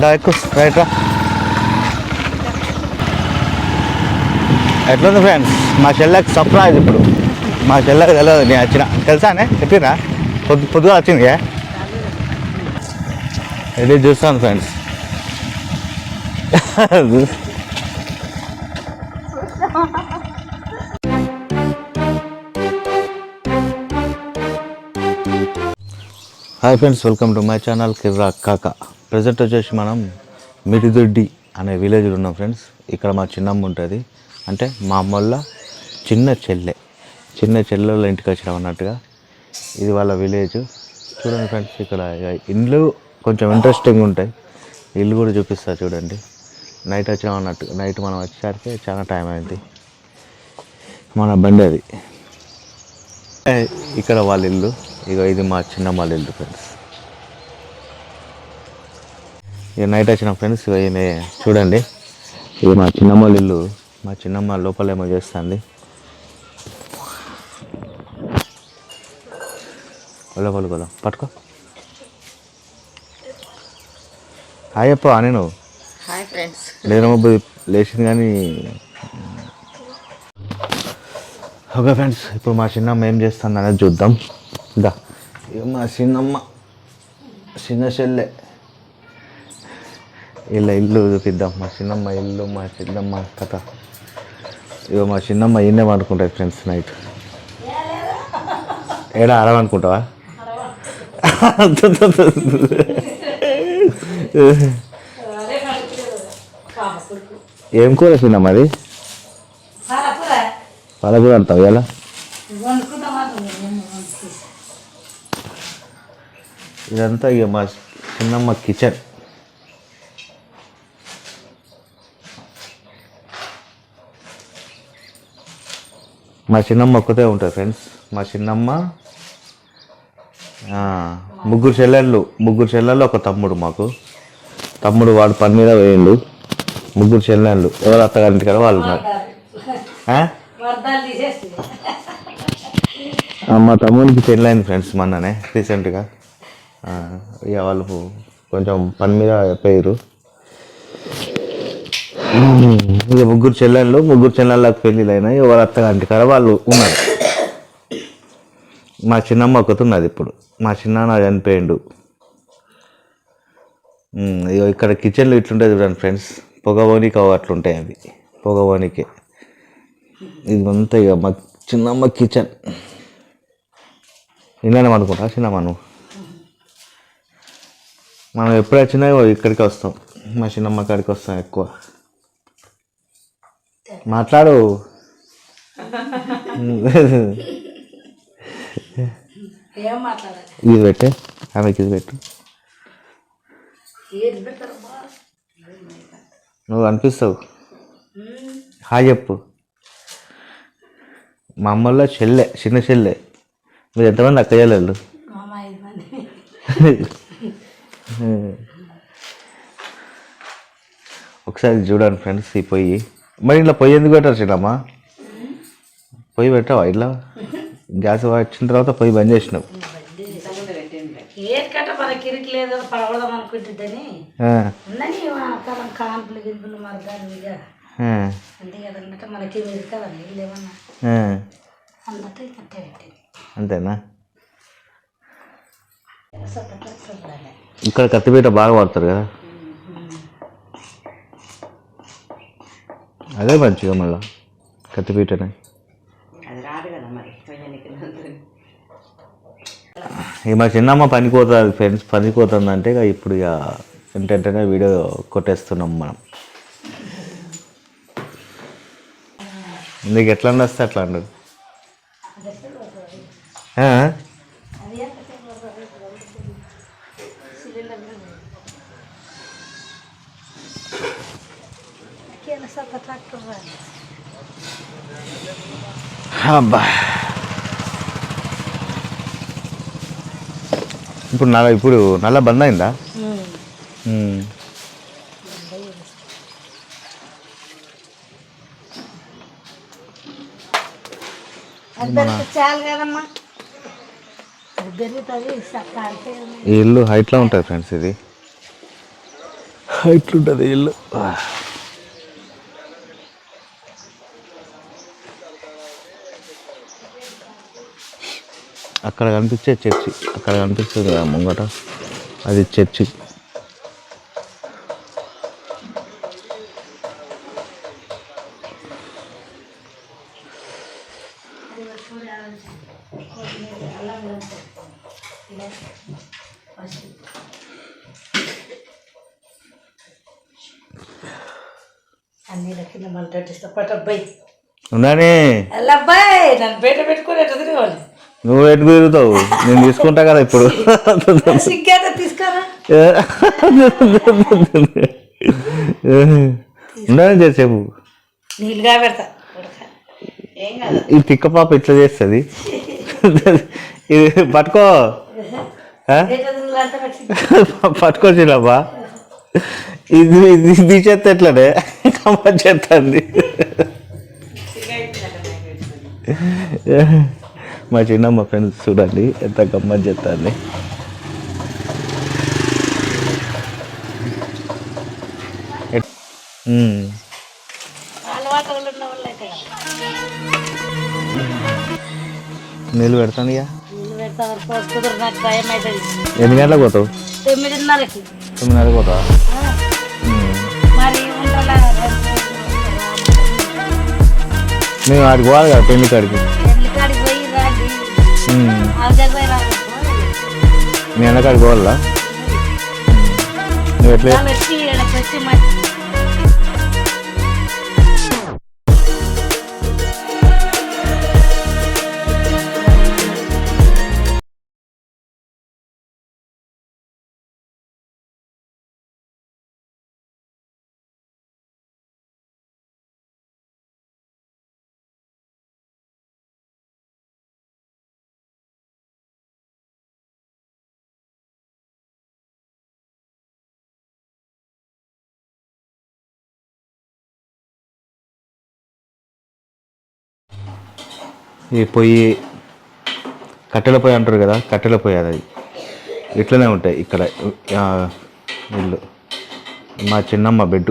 దా ఎక్కువ రైట్ రా. ఎట్లుంది ఫ్రెండ్స్? మా చెల్లెకి సర్ప్రైజ్ ఇప్పుడు. మా చెల్లెకి తెలియదు నేను వచ్చిన. తెలుసానే చెప్పినా పొద్దు పొద్దుగా వచ్చింది ఇది చూస్తాను friends. Hi friends welcome to my channel Kirra Kaka. Present వచ్చేసి మనం మిడిదొడ్డి అనే విలేజ్లో ఉన్నాం ఫ్రెండ్స్ ఇక్కడ మా చిన్నమ్మ ఉంటుంది. అంటే మా అమ్మల్ల చిన్న చెల్లె. చిన్న చెల్లెళ్ళ ఇంటికి వచ్చినాం అన్నట్టుగా. ఇది వాళ్ళ విలేజ్ చూడండి ఫ్రెండ్స్ ఇక్కడ ఇక ఇండ్లు కొంచెం ఇంట్రెస్టింగ్ ఉంటాయి. ఇల్లు కూడా చూపిస్తారు చూడండి. నైట్ వచ్చినాం అన్నట్టు నైట్ మనం వచ్చేసరికి చాలా టైం అయింది. మన బండి అది. ఇక్కడ వాళ్ళ ఇల్లు. ఇక ఇది మా చిన్నమ్మ వాళ్ళ ఇల్లు ఫ్రెండ్స్ ఇక నైట్ వచ్చిన ఫ్రెండ్స్ ఈయన చూడండి. ఇది మా చిన్నమ్మ ఇల్లు. మా చిన్నమ్మ లోపల ఏమో చేస్తుంది లోపల కదా పట్టుకో. హాయ్ అప్ప నేను. Hi friends. లేచింది కానీ. ఓకే ఫ్రెండ్స్ ఇప్పుడు మా చిన్నమ్మ ఏం చేస్తుంది అనేది చూద్దాం. ఇదా ఇక మా చిన్నమ్మ. చిన్న చెల్లె. ఇలా ఇల్లు చూపిద్దాం. మా చిన్నమ్మ ఇల్లు మా చిన్నమ్మ కథ. ఇక మా చిన్నమ్మ ఈయనే అనుకుంటాయి ఫ్రెండ్స్ నైట్. ఏడా అరవనుకుంటావా? ఏం కూర చిన్నమ్మ అది పాలకూర అంటావు ఎలా ఇదంతా ఇక మా చిన్నమ్మ కిచెన్. మా చిన్నమ్మ ఒక్కతే ఉంటుంది ఫ్రెండ్స్ మా చిన్నమ్మ ముగ్గురు చెల్లెళ్ళు. ముగ్గురు చెల్లెళ్ళు ఒక తమ్ముడు మాకు. తమ్ముడు వాడు పని మీద వేయండు ముగ్గురు చెల్లెళ్ళు. ఎవరు అత్తగారింటి కదా వాళ్ళు ఉన్నారు. మా తమ్మునికి పెళ్ళైంది ఫ్రెండ్స్ మొన్ననే రీసెంట్గా ఇక వాళ్ళు కొంచెం పని మీద పోయారు ఇక ముగ్గురు చెల్లెళ్ళు ముగ్గురు చెల్లెళ్ళకి పెళ్ళిళ్ళు అయినాయి ఎవరు అత్తగారింటి కాడ వాళ్ళు ఉన్నారు. మా చిన్నమ్మ ఒకటి ఉన్నది ఇప్పుడు. మా చిన్నాన్న చనిపోయిండు. ఇగో ఇక్కడ కిచెన్లో ఇట్లుంటాయి చూడండి ఫ్రెండ్స్. పొగవోనికి అట్లుంటాయి అవి. పొగవోనికే ఇది అంతా ఇక మా చిన్నమ్మ కిచెన్. ఇలానే అనుకుంటా చిన్నమ్మ నువ్వు? మనం ఎప్పుడు వచ్చినా ఇక్కడికి వస్తాం. మా చిన్నమ్మ కాడికి వస్తాం ఎక్కువ. మాట్లాడు. ఇది పెట్టే ఆమెకి ఇది పెట్టు. నువ్వు అనిపిస్తావు హాయ్ చెప్పు. మా అమ్మల్లో చెల్లె చిన్న చెల్లె. మీరు ఎంతమంది అక్క చెల్లెళ్ళు? ఒకసారి చూడండి ఫ్రెండ్స్ ఈ పొయ్యి. మరి ఇట్లా పొయ్యి ఎందుకు పెట్టారు చిన్నమ్మా పొయ్యి పెట్టావా? ఇట్లా? గ్యాస్ వచ్చిన తర్వాత పొయ్యి బంద్ చేసినావు. ఏది కట్ట మన కిరికి లేదు పడగొడదాం అనుకుంటుందని. ఆ, ఉందని కాలం కాన్పులు గిరుపులు మరి దాని ఇక ఆ, అంతే కదన్నట్టు మనకి మీరు కదా ఇల్లు ఏమన్నా ఆ. అన్నట్టు కట్టే పెట్టింది. అంతేనా? ఇక్కడ కత్తిపీట బాగా వాడతారు కదా? అదే మంచిగా మళ్ళా కత్తిపీటనే ఇక మా చిన్నమ్మ పనిపోతుంది ఫ్రెండ్స్ పనిపోతుంది అంటే ఇక ఇప్పుడు ఇక ఏంటంటే వీడియో కొట్టేస్తున్నాం మనం. నీకు ఎట్లా వస్తే అట్లా అండు ఆ? సొంత ట్రాక్టర్ రాదు అబ్బా. ఇప్పుడు నల్ల ఇప్పుడు నల్ల బంద్ అయిందా? ఇల్లు హైట్లో ఉంటుంది ఫ్రెండ్స్ ఇది. ఇట్లుంటుంది ఇల్లు. అక్కడ కనిపించే చర్చి. అక్కడ కనిపిస్తుంది కదా ముంగట. అది చర్చి. ఉన్నానే. అబ్బాయి నన్ను బయట పెట్టుకుని ఎట్లా తిరగాలి నువ్వు ఎటు తిరుగుతావు? నేను తీసుకుంటా కదా ఇప్పుడు. ఉండని చేసేపు ఈ తిక్క పాప ఇట్లా చేస్తుంది. ఇది పట్టుకో. పట్టుకొచ్చినబ్బా ఇది ఇది తీసేస్తే ఎట్లనే? కమ్మని చేస్తుంది. మా చిన్నమ్మ ఫ్రెండ్స్ చూడండి ఎంత గమ్మత్ చేస్తుంది. అయితే నీళ్ళు పెడతాను ఇక. ఎన్ని గంటలకు పోతావు? తొమ్మిదిన్నరకి. తొమ్మిదిన్నరకు పోతావా? మేము ఆడికి పోవాలి కదా పెళ్ళి కాడికి. మీ అన్న కాడికి పోవాలా? నువ్వు ఎట్లా ఈ పొయ్యి కట్టెల పొయ్యి అంటారు కదా కట్టెల పొయ్యి అది. ఇట్లనే ఉంటాయి ఇక్కడ. ఇల్లు. మా చిన్నమ్మ బెడ్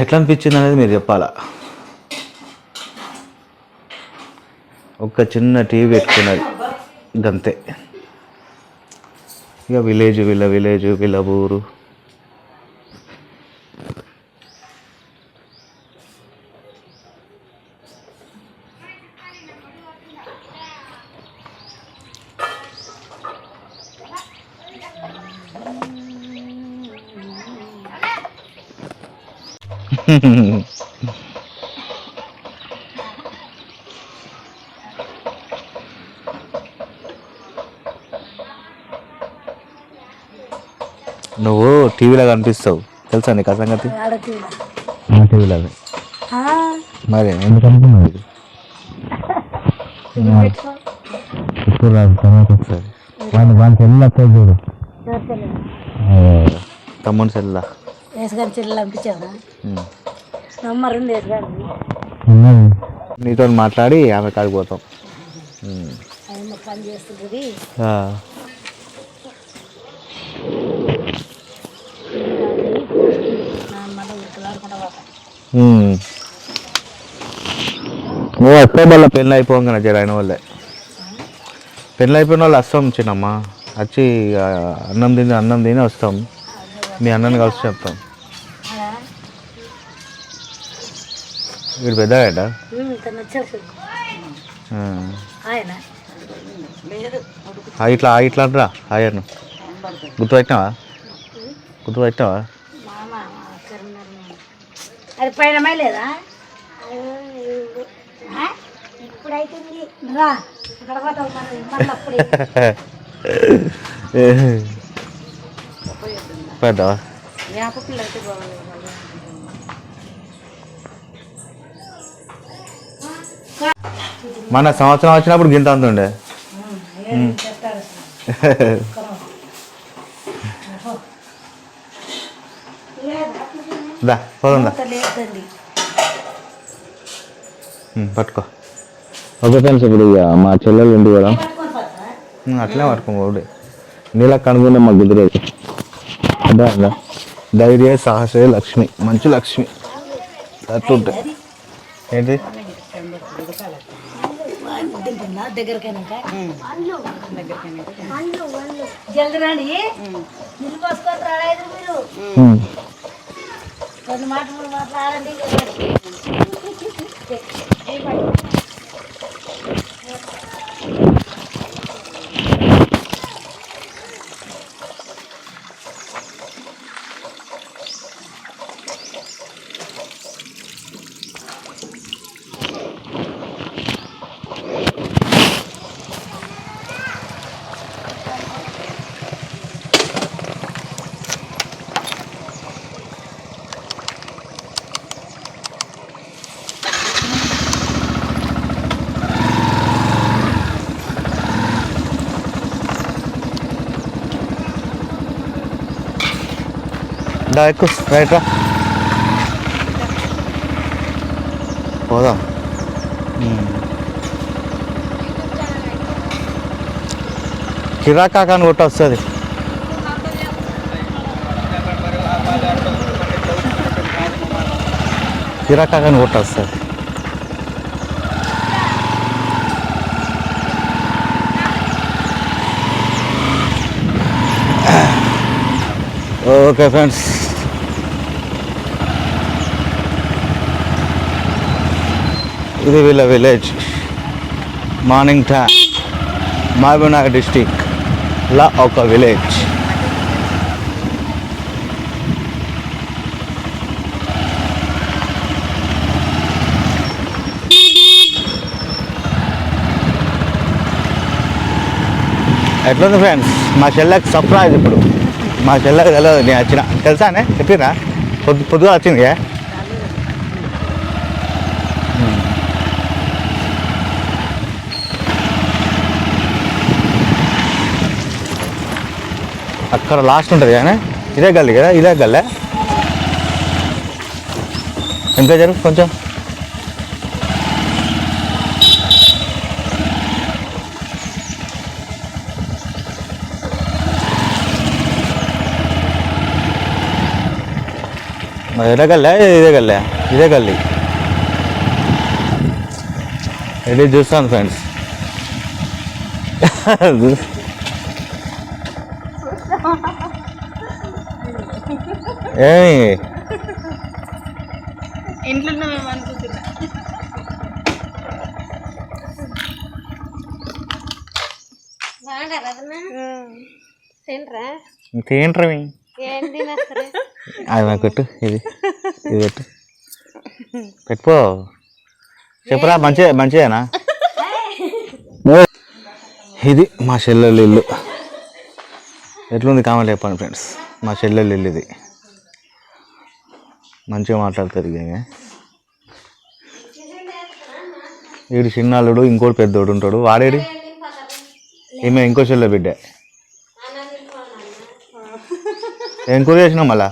ఎట్లా అనిపించింది అనేది మీరు చెప్పాలా? ఒక చిన్న టీవీ పెట్టుకున్నది. గంతే. ఇక విలేజ్ వీళ్ళ విలేజ్ వీళ్ళ ఊరు. నువ్వు టీవీలో కనిపిస్తావు. తెలుసా నీకు ఆ సంగతి? ఆడతీ మా టీవీలో మరి ఎందుకు అనుకున్నావు ఇది? ఇప్పుడు రాదు తర్వాత ఒకసారి. వాడిని వానికి వెళ్ళి వస్తుంది చూడు. తమ్ముని సెల్లా వేసుకొని చెల్లెలు పంపించావా నంబర్ ఉంది వేసుకొని నీతో మాట్లాడి ఆమె కాడికి పోతాం. పని చేస్తుంది ఓ అక్టోబర్లో పెళ్ళి అయిపోగానే జర అయిన వాళ్ళే. పెళ్ళి అయిపోయిన వాళ్ళు వస్తాం చిన్నమ్మ. వచ్చి అన్నం తిని అన్నం తిని వస్తాం. మీ అన్నని కలిసి చెప్తాం. వీడు పెద్దగాడ ఆయన? ఇట్లా ఆ ఇట్లా అంటరా ఆయన్ను. గుర్తుపెట్టినావా? గుర్తుపెట్టినావా? అది పైన లేదా? ఇప్పుడైతుంది. రా. ఇక్కడ పోతావు మరి మళ్ళీ అప్పుడు. పెద్దవా వేప పిల్ల అయితే బాగోలేదు మళ్ళీ. మన సంవత్సరం వచ్చినప్పుడు గింత అంత ఉండే. దా పోదా పట్టుకో. ఓకే ఫ్రెండ్స్ ఇప్పుడు ఇక మా చెల్లెలు ఉంది కదా. అట్లే పట్టుకో ఓడి నీళ్ళకి కనుగొనే మాకు కుదిరేది. దా, దా. ధైర్య సాహసే లక్ష్మి. మంచి లక్ష్మి. అట్లుంటాయి ఏంటి? నీళ్ళు రాలేదు మీరు? డా ఎక్కు ఎక్కువ రైట్ రా పోదాం కానీ కిరాకాకాని కొట్టి వస్తుంది కిరాకాకాని కొట్టి వస్తుంది ఓకే ఫ్రెండ్స్ ఇది వీళ్ళ village morning time Mahabubnagar district లా ఒక విలేజ్ ఎట్లుంది ఫ్రెండ్స్ మా చెల్లెకి సర్ప్రైజ్ ఇప్పుడు. మా చెల్లెకి తెలియదు నేను వచ్చిన. తెలుసానే? చెప్పినా పొద్దు పొద్దుగా వచ్చింది అక్కడ లాస్ట్ ఉంటుంది కానీ ఇదే గల్లి కదా ఇదే గల్లే. ఎంత జరుగు కొంచెం. ఇదే గల్లే ఇదే గల్లే ఇదే గల్లి. ఇది చూస్తాను ఫ్రెండ్స్ ఏమి అది నాకు పెట్టు ఇది ఇది పెట్టు. పెట్టుకో. చెప్పురా మంచి మంచిదేనా? ఇది మా చెల్లెలు ఇల్లు. ఎట్లుంది కామెంట్ చెప్పండి ఫ్రెండ్స్ మా చెల్లెలు ఇల్లు ఇది. మంచిగా మాట్లాడుతుంది ఇక వీడు చిన్నాళ్ళుడు ఇంకోటి పెద్దోడు ఉంటాడు. వాడేడి? ఈమె ఇంకో చెల్లె బిడ్డ. ఏం కూర చేసినావు మళ్ళా?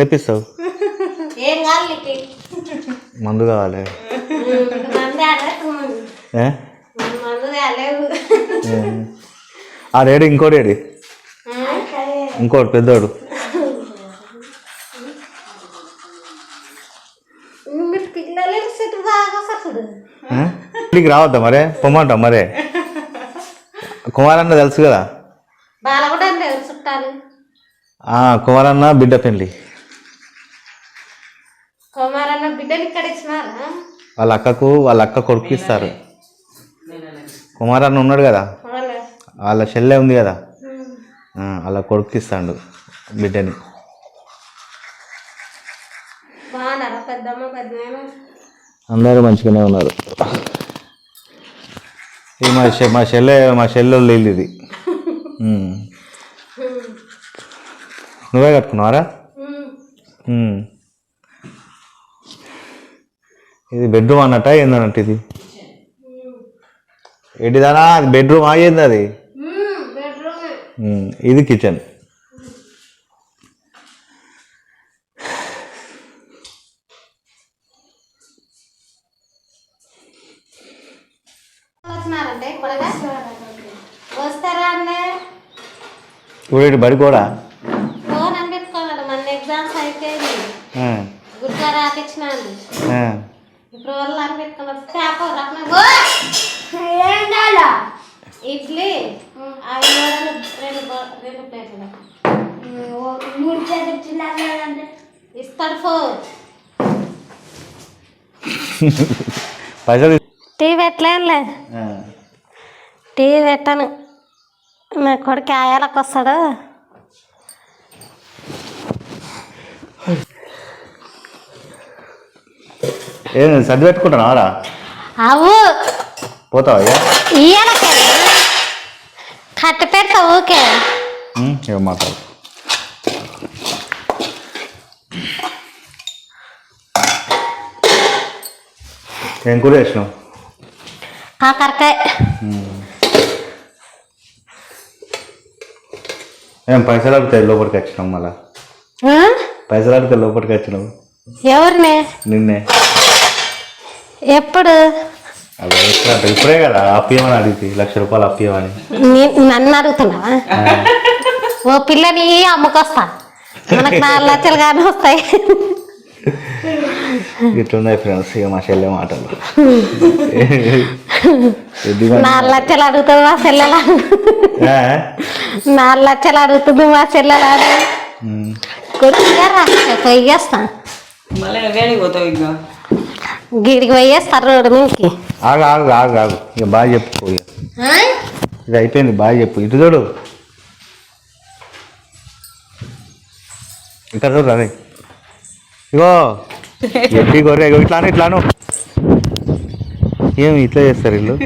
తెప్పిస్తావు? ఏం నీకు? మందు కావాలి. కాలేవు ఏ. ఆడేడు ఇంకోటి ఏడి ఇంకోటి పెద్దోడు? ఇంటికి రావద్దా మరే? పొమ్మంటాం మరే? కుమారన్న తెలుసు కదా? ఆ, కుమారన్న బిడ్డ పెళ్ళి. వాళ్ళ అక్కకు వాళ్ళ అక్క కొడుకు ఇస్తారు. కుమారన్న ఉన్నాడు కదా? వాళ్ళ చెల్లె ఉంది కదా? ఆ, వాళ్ళ కొడుకు ఇస్తాడు బిడ్డని అందరూ మంచిగానే ఉన్నారు. ఇది మా చె- మా చెల్లె మా చెల్లెళ్ళు ఇల్లు ఇది. నువ్వే కట్టుకున్నావారా. ఇది బెడ్రూమ్ అన్నట్ట ఏందన్నట్టు ఇది? ఏంటిదానా అది బెడ్రూమ్ ఆగింది అది? ఇది కిచెన్ ఇప్పుడు బడి కూడా? ఫోన్ మన ఎగ్జామ్స్ అయిపోయింది. రాపించినాడు ఆ. ఇప్పుడు ఇడ్లీ అవి వడలు రెండు బ- రెండు ప్లేట్లు. మూడు చేతులు ఇస్తాడు పైసలు టీ పెట్టలేనులే. టీ పెట్టాను. నా కొడుకు ఆయాలకు వస్తాడు. ఏం సర్ది పెట్టుకుంటున్నావా అవు పోతావా కట్టు పెడతా ఊకే. ఏం మాట్లాడు ఏం కూర వేసినావు కాకరకాయ. ఏం పైసలు అడిగితే లోపలికి వచ్చినావు మళ్ళా? పైసలు అడిగితే లోపలికి వచ్చినావు? ఎవరిని? నిన్నే. ఎప్పుడు? ఇప్పుడే కదా అప్పియమని అడిగితే లక్ష రూపాయలు అప్పియమని. నన్ను అడుగుతున్నావా? ఓ పిల్లని అమ్ముకొస్తా. మనకు నాలుగు లక్షలు కానీ వస్తాయి. ఇట్లున్నాయి ఫ్రెండ్స్ ఇక మా చెల్లె మాటలు. నాలుగు లక్షలు అడుగుతుంది మా చెల్లెలా? నాలుగు లక్షలు అడుగుతుంది మా చెల్లెలా ఉమ్. కొద్దిగా పోయేస్తా మళ్ళీ వేడికి పోతావు ఇంకా. గిడికి పోయేస్తా రోడ్డు మీదకి. ఆగు ఆగు ఆగు ఆగు. ఇక బాగా చెప్పు ఇక. ఇది అయిపోయింది బాగా చెప్పు. ఇటు చూడు. ఇక్కడ చూడు అదే. ఇగో. ఎట్టి గొర్రె ఇగో ఇట్లాను ఇట్లాను. ఏమి ఇట్లా చేస్తారు వీళ్ళు?